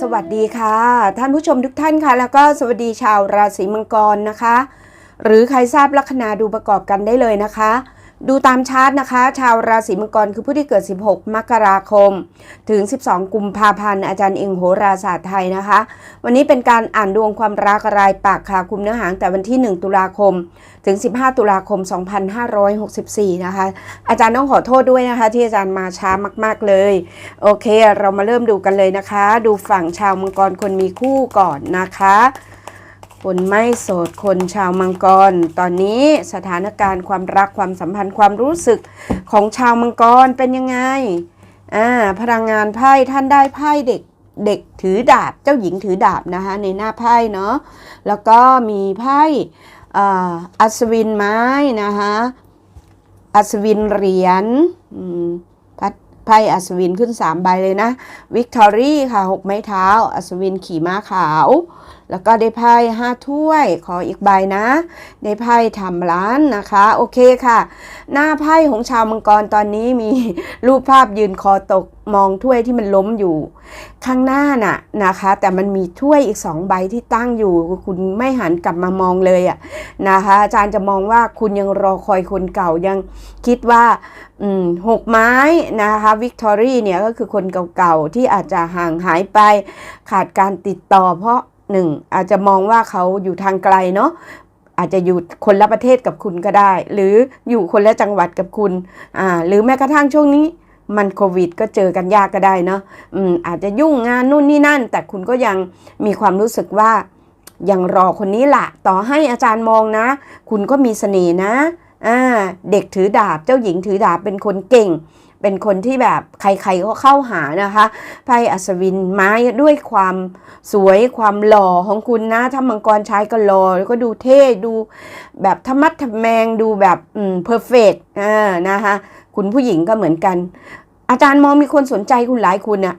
สวัสดีค่ะ ท่านผู้ชมทุกท่านค่ะ แล้วก็สวัสดีชาวราศีมังกรนะคะ หรือใครทราบลัคนาดูประกอบกันได้เลยนะคะ ดูตามชาร์ตนะคะ ชาวราศีมังกรคือผู้ที่เกิด 16 มกราคม ถึง 12 กุมภาพันธ์ อาจารย์เองโหราศาสตร์ไทยนะคะ วันนี้เป็นการอ่านดวงความรักรายปากค่ะคุมเนื้อหางแต่วันที่ 1 ตุลาคม ถึง 15 ตุลาคม 2564 นะคะ อาจารย์ต้องขอโทษด้วยนะคะ ที่อาจารย์มาช้ามาก ๆ เลย โอเค เรามาเริ่มดูกันเลยนะคะ ดูฝั่งชาวมังกรคนมีคู่ก่อนนะคะ คนไม่โสดคนชาวมังกร ตอนนี้สถานการณ์ความรักความสัมพันธ์ความรู้สึกของชาวมังกรเป็นยังไงอ่าพลังงานไพ่ท่านได้ไพ่เด็กเด็กถือดาบเจ้าหญิงถือดาบนะคะในหน้าไพ่เนาะแล้วก็มีไพ่อัศวินไม้นะคะอัศวินเหรียญไพ่อัศวินขึ้น 3 ใบเลยนะวิกตอรี่ค่ะ 6 ไม้เท้า อัศวินขี่ม้าขาว แล้วก็ได้ไพ่ห้าถ้วย ขออีกใบนะ ได้ไพ่ทำร้านนะคะ โอเคค่ะ หน้าไพ่ของชาวมังกรตอนนี้มีรูปภาพยืนคอตกมองถ้วยที่มันล้มอยู่ ข้างหน้าน่ะนะคะ แต่มันมีถ้วยอีกสองใบที่ตั้งอยู่ คุณไม่หันกลับมามองเลยอะนะคะ อาจารย์จะมองว่าคุณยังรอคอยคนเก่ายังคิดว่าหกไม้นะคะวิกตอรี่เนี่ยก็คือคนเก่าๆที่อาจจะห่างหายไปขาดการติดต่อเพราะ หนึ่งอาจจะมองว่าเขาอยู่ทางไกลเนาะอาจจะอยู่คนละประเทศกับคุณก็ได้ หรืออยู่คนละจังหวัดกับคุณอ่าหรือแม้กระทั่งช่วงนี้มันโควิดก็เจอกันยากก็ได้เนาะอืมอาจจะยุ่งงานนู่นนี่นั่น แต่คุณก็ยังมีความรู้สึกว่ายังรอคนนี้ละต่อให้อาจารย์มองนะ คุณก็มีเสน่ห์นะอ่าเด็กถือดาบเจ้าหญิงถือดาบเป็นคนเก่ง เป็นคนที่แบบใครๆก็เข้าหานะคะไพ่อัศวินไม้ด้วยความสวยความหล่อของคุณนะถ้ามังกรชายก็หล่อแล้วก็ดูเท่ดูแบบธรรมัดทแมงดูแบบอืมเพอร์เฟกอ่านะคะคุณผู้หญิงก็เหมือนกัน อาจารย์มองมีคนสนใจคุณหลายคนน่ะ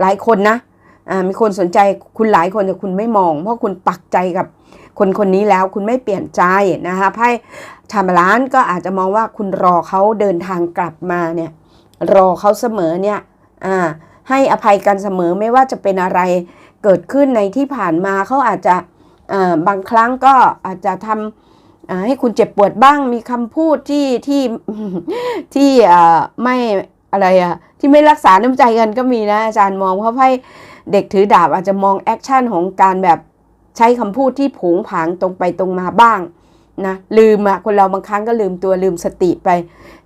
หลายคนนะอ่ามีคนสนใจคุณหลายคนแต่คุณไม่มอง เพราะคุณปักใจกับคนคนนี้แล้วคุณไม่เปลี่ยนใจนะคะไพ่ชามล้านก็อาจจะมองว่าคุณรอเขาเดินทางกลับมาเนี่ย รอเขาเสมอเนี่ยอ่าให้อภัยกันเสมอไม่ว่าจะเป็นอะไรเกิดขึ้นในที่ผ่านมาเขาอาจจะบางครั้งก็อาจจะทำให้คุณเจ็บปวดบ้างมีคำพูดที่ที่ที่ไม่อะไรอะที่ไม่รักษาน้ำใจกันก็มีนะอาจารย์มองเพราะไพ่เด็กถือดาบอาจจะมองแอคชั่นของการแบบใช้คำพูดที่ผงผางตรงไปตรงมาบ้าง นะลืมอะคนเราบางครั้งก็ลืมตัวลืมสติไป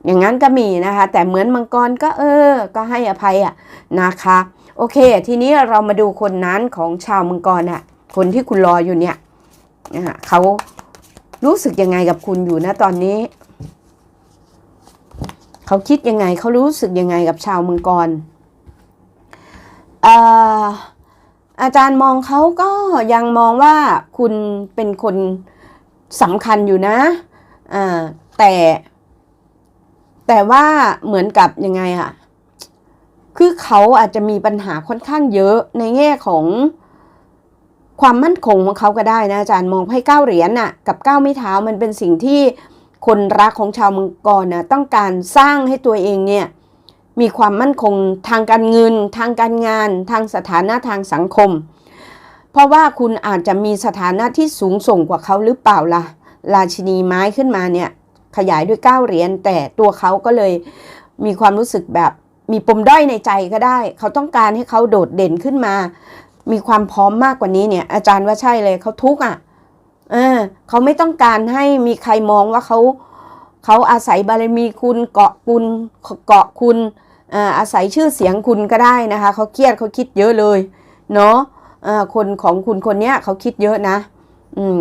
อย่างนั้นก็มีนะคะ แต่เหมือนมังกรก็เออ ก็ให้อภัยอะนะคะ โอเค ทีนี้เรามาดูคนนั้นของชาวมังกรอะคนที่คุณรออยู่เนี่ยอะเขารู้สึกยังไงกับคุณอยู่นะตอนนี้ เขาคิดยังไงเขารู้สึกยังไงกับชาวมังกรอ่ออาจารย์มองเขาก็ยังมองว่าคุณเป็นคน สำคัญอยู่นะอ่าแต่ แต่ว่าเหมือนกับยังไงอะคือเขาอาจจะมีปัญหาค่อนข้างเยอะในแง่ของความมั่นคงของเขาก็ได้นะอาจารย์มองไพ่เก้าเหรียญน่ะกับก้าไม้เท้ามันเป็นสิ่งที่คนรักของชาวมังกรนะต้องการสร้างให้ตัวเองเนี่ยมีความมั่นคงทางการเงิน ทางการงาน ทางสถานะทางสังคม เพราะว่าคุณอาจจะมีสถานะที่สูงส่งกว่าเขาหรือเปล่าล่ะ ราชินีไม้ขึ้นมาเนี่ยขยายด้วยเก้าเหรียญแต่ตัวเขาก็เลยมีความรู้สึกแบบมีปมด้อยในใจก็ได้ เขาต้องการให้เขาโดดเด่นขึ้นมา มีความพร้อมมากกว่านี้เนี่ย อาจารย์ว่าใช่เลยเขาทุกข์อะเออเขาไม่ต้องการให้มีใครมองว่าเขาเขาอาศัยบารมีคุณเกาะคุณเกาะคุณอาศัยชื่อเสียงคุณก็ได้นะคะ เขาเครียดเขาคิดเยอะเลย เนาะ คนของคุณคนเนี้ยเขาคิดเยอะนะ อืม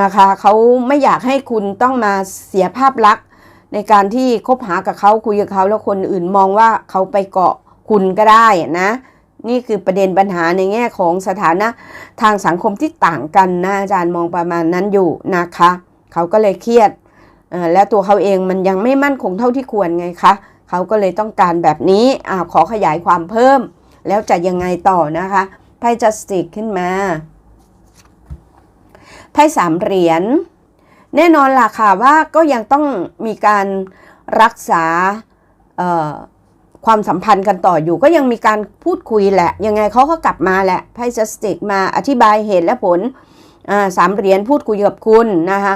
นะคะเขาไม่อยากให้คุณต้องมาเสียภาพลักษณ์ในการที่คบหากับเขาคุยกับเขาแล้วคนอื่นมองว่าเขาไปเกาะคุณก็ได้นะ นี่คือประเด็นปัญหาในแง่ของสถานะทางสังคมที่ต่างกันนะอาจารย์มองประมาณนั้นอยู่นะคะ เขาก็เลยเครียดแล้วตัวเขาเองมันยังไม่มั่นคงเท่าที่ควรไงคะเขาก็เลยต้องการแบบนี้อขอขยายความเพิ่ม แล้วจะยังไงต่อนะคะ ไพ่จัสติกขึ้นมาไพ่สามเหรียญแน่นอนล่ะค่ะว่าก็ยังต้องมีการรักษาความสัมพันธ์กันต่ออยู่ก็ยังมีการพูดคุยแหละ ยังไงเขาก็กลับมาแหละไพ่จัสติกมาอธิบายเหตุและผลสามเหรียญพูดคุยกับคุณนะคะ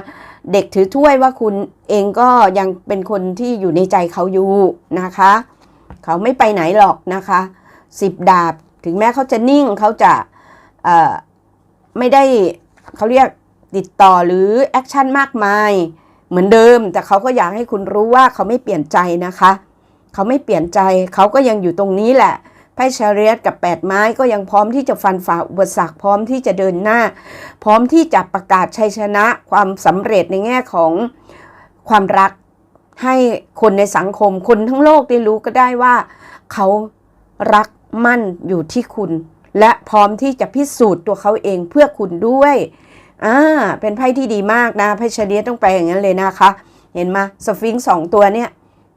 เด็กถือถ้วยว่าคุณเองก็ยังเป็นคนที่อยู่ในใจเขาอยู่นะคะ เขาไม่ไปไหนหรอกนะคะสิบดาบ ถึงแม้เขาจะนิ่งเขาจะไม่ได้เขาเรียกติดต่อหรือแอคชั่นมากมาย เหมือนเดิม แต่เขาก็อยากให้คุณรู้ว่าเขาไม่เปลี่ยนใจนะคะ เขาไม่เปลี่ยนใจเขาก็ยังอยู่ตรงนี้แหละไพ่ชาเรียตกับแปดไม้ก็ยังพร้อมที่จะฟันฝ่าอุปสรรคพร้อมที่จะเดินหน้า พร้อมที่จะประกาศชัยชนะความสำเร็จในแง่ของความรักให้คนในสังคมคนทั้งโลกได้รู้ก็ได้ว่า เขารัก มั่นอยู่ที่คุณ และพร้อมที่จะพิสูจน์ตัวเขาเองเพื่อคุณด้วยอ่าเป็นไพ่ที่ดีมากนะไพ่ชาเลียต้องไปอย่างนั้นเลยนะคะ เห็นไหมสฟิงค์สองตัวเนี่ย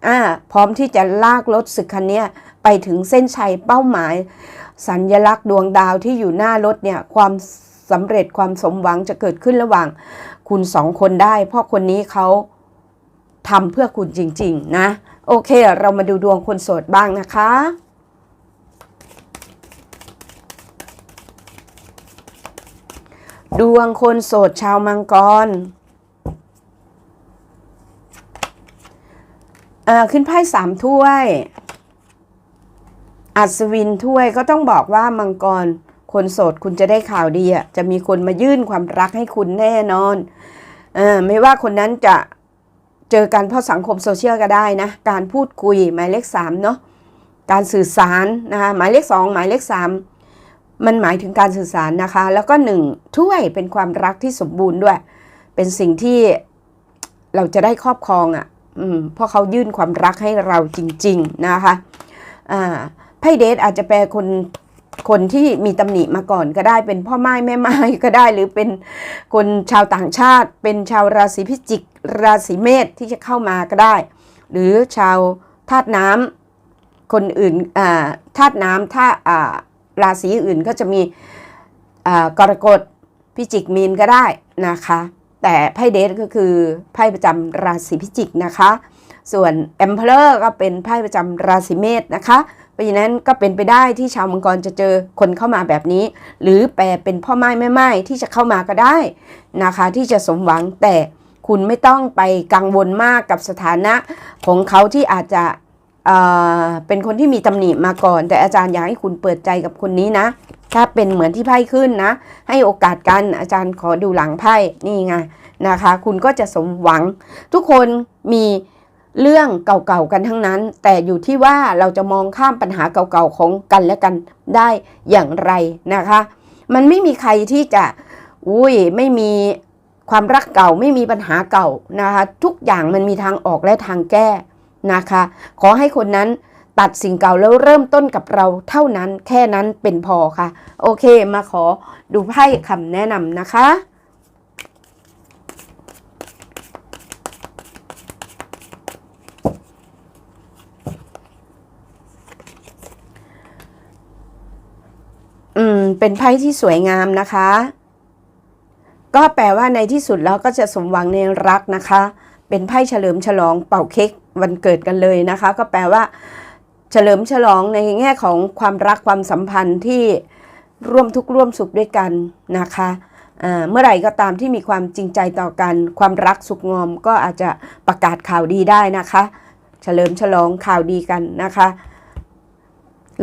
อ่าพร้อมที่จะลากรถศึกคันเนี้ยไปถึงเส้นชัยเป้าหมาย สัญญลักษณ์ดวงดาวที่อยู่หน้ารถเนี่ยความสำเร็จความสมหวังจะเกิดขึ้นระหว่าง คุณสองคนได้ เพราะคนนี้เขาทำเพื่อคุณจริง ๆ นะ โอเค เรามาดูดวงคนโสดบ้างนะคะ ดวงคนโสดชาวมังกรอ่าขึ้นไพ่สามถ้วย อัศวินถ้วยก็ต้องบอกว่ามังกร คนโสดคุณจะได้ข่าวดีอะจะมีคนมายื่นความรักให้คุณแน่นอนออไม่ว่าคนนั้นจะเจอกันเพราะสังคมโซเชียลก็ได้นะ การพูดคุยหมายเลขสามเนาะการสื่อสารนะคะหมายเลขสองหมายเลขสาม มันหมายถึงการสื่อสารนะคะ แล้วก็หนึ่งถ้วยเป็นความรักที่สมบูรณ์ด้วย เป็นสิ่งที่เราจะได้ครอบครองอะ อืมเพราะเขายื่นความรักให้เราจริง ๆ นะคะ อ่าไพ่เดทอาจจะแปลคนคนที่มีตำหนิมาก่อนก็ได้เป็นพ่อไม้แม่ไม้ก็ได้ หรือเป็นคนชาวต่างชาติ เป็นชาวราศีพิจิก ราศีเมษที่จะเข้ามาก็ได้ หรือชาวธาตุน้ำคนอื่นอ่าธาตุน้ำถ้าอ่า ราศีอื่นก็จะมีกรกฎพิจิกมีนก็ได้นะคะ แต่ไพ่เดทก็คือไพ่ประจำราศีพิจิกนะคะ ส่วน Emperor ก็เป็นไพ่ประจำราศีเมษนะคะเพราะฉะนั้นก็เป็นไปได้ที่ชาวมังกรจะเจอคนเข้ามาแบบนี้ หรือแปลเป็นพ่อไม้แม่ไม้ที่จะเข้ามาก็ได้นะคะ ที่จะสมหวังแต่คุณไม่ต้องไปกังวลมากกับสถานะของเขาที่อาจจะ เป็นคนที่มีตำหนิมาก่อน แต่อาจารย์อยากให้คุณเปิดใจกับคนนี้นะ ถ้าเป็นเหมือนที่ไพ่ขึ้นนะ ให้โอกาสกันอาจารย์ขอดูหลังไพ่นี่ไงนะคะ คุณก็จะสมหวัง ทุกคนมีเรื่องเก่าๆกันทั้งนั้น แต่อยู่ที่ว่าเราจะมองข้ามปัญหาเก่าๆของกันและกันได้อย่างไรนะคะ มันไม่มีใครที่จะอุ้ยไม่มีความรักเก่าไม่มีปัญหาเก่านะคะ ทุกอย่างมันมีทางออกและทางแก้ นะคะ ขอให้คนนั้นตัดสิ่งเก่าแล้วเริ่มต้นกับเราเท่านั้นแค่นั้นเป็นพอค่ะ โอเคมาขอดูไพ่คำแนะนำนะคะอืมเป็นไพ่ที่สวยงามนะคะ ก็แปลว่าในที่สุดแล้วก็จะสมหวังในรักนะคะ เป็นไพ่เฉลิมฉลองเป่าเค้ก วันเกิดกันเลยนะคะ ก็แปลว่า เฉลิมฉลองในแง่ของความรักความสัมพันธ์ที่ร่วมทุกข์ร่วมสุขด้วยกันนะคะเมื่อไหร่ก็ตามที่มีความจริงใจต่อกัน ความรักสุขงอมก็อาจจะประกาศข่าวดีได้นะคะ เฉลิมฉลองข่าวดีกันนะคะ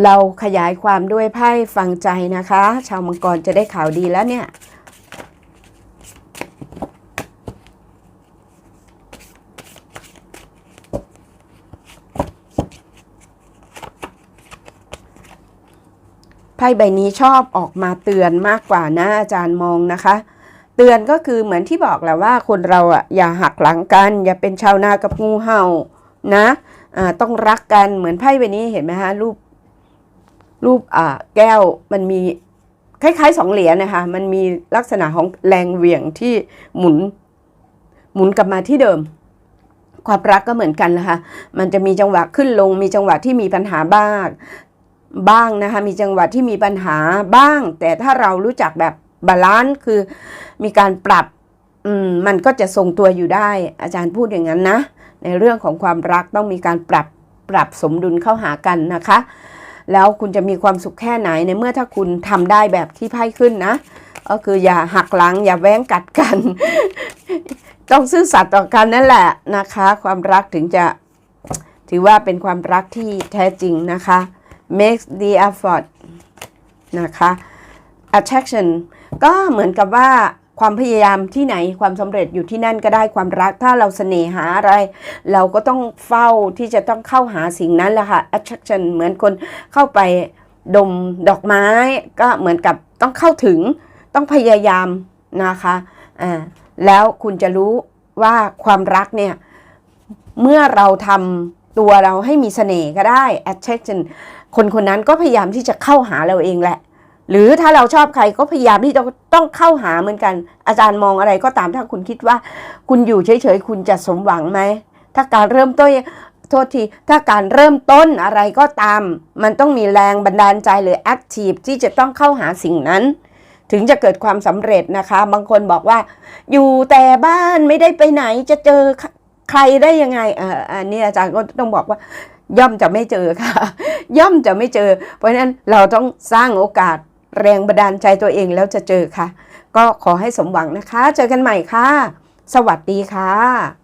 เราขยายความด้วยไพ่ฟังใจนะคะ ชาวมังกรจะได้ข่าวดีแล้วเนี่ย พ่ใบนี้ชอบออกมาเตือนมากกว่านะอาจารย์มองนะคะ เตือนก็คือเหมือนที่บอกแหละว่าคนเราอะอย่าหักหลังกัน อย่าเป็นชาวนากับงูเห่านะต้องรักกันเหมือนไพ่ใบนี้เห็นไหมฮะรูปรูปอ่าแก้วมันมีคล้ายๆสองเหรียญนะคะ มันมีลักษณะของแรงเหวี่ยงที่หมุน หมุนกลับมาที่เดิม ความรักก็เหมือนกันนะคะ มันจะมีจังหวะขึ้นลง มีจังหวะที่มีปัญหาบ้าง บ้างนะคะ มีจังหวะที่มีปัญหาบ้าง แต่ถ้าเรารู้จักแบบบาลานซ์คือมีการปรับมมันก็จะทรงตัวอยู่ได้ อาจารย์พูดอย่างนั้นนะ ในเรื่องของความรักต้องมีการปรับปรับสมดุลเข้าหากันนะคะ แล้วคุณจะมีความสุขแค่ไหนในเมื่อถ้าคุณทำได้แบบที่ไพ่ขึ้นนะ ก็คืออย่าหักหลัง อย่าแว้งกัดกัน ต้องซื่อสัตย์ต่อกันนั่นแหละนะคะ ความรักถึงจะถือว่าเป็นความรักที่แท้จริงนะคะ make the effort นะคะ attraction ก็เหมือนกับว่าความพยายามที่ไหนความสำเร็จอยู่ที่นั่นก็ได้ความรัก ถ้าเราเสน่หาอะไร เราก็ต้องเฝ้าที่จะต้องเข้าหาสิ่งนั้นแหละค่ะ attraction เหมือนคนเข้าไปดมดอกไม้ ก็เหมือนกับต้องเข้าถึงต้องพยายามนะคะอ่าแล้วคุณจะรู้ว่าความรักเนี่ย เมื่อเราทำ ตัวเราให้มีเสน่ห์ก็ได้ attraction คนคนนั้นก็พยายามที่จะเข้าหาเราเองแหละ หรือถ้าเราชอบใครก็พยายามที่จะต้องเข้าหาเหมือนกัน อาจารย์มองอะไรก็ตามถ้าคุณคิดว่า คุณอยู่เฉยๆ คุณจะสมหวังไหม ถ้าการเริ่มต้นโทษทีถ้าการเริ่มต้นอะไรก็ตาม มันต้องมีแรงบันดาลใจหรือ active ที่จะต้องเข้าหาสิ่งนั้นถึงจะเกิดความสำเร็จนะคะ บางคนบอกว่า อยู่แต่บ้านไม่ได้ไปไหนจะเจอ ใครได้ยังไงเอออันนี้อาจารย์ก็ต้องบอกว่าย่อมจะไม่เจอค่ะ ย่อมจะไม่เจอ เพราะฉะนั้นเราต้องสร้างโอกาสแรงบันดาลใจตัวเองแล้วจะเจอค่ะ ก็ขอให้สมหวังนะคะ เจอกันใหม่ค่ะ สวัสดีค่ะ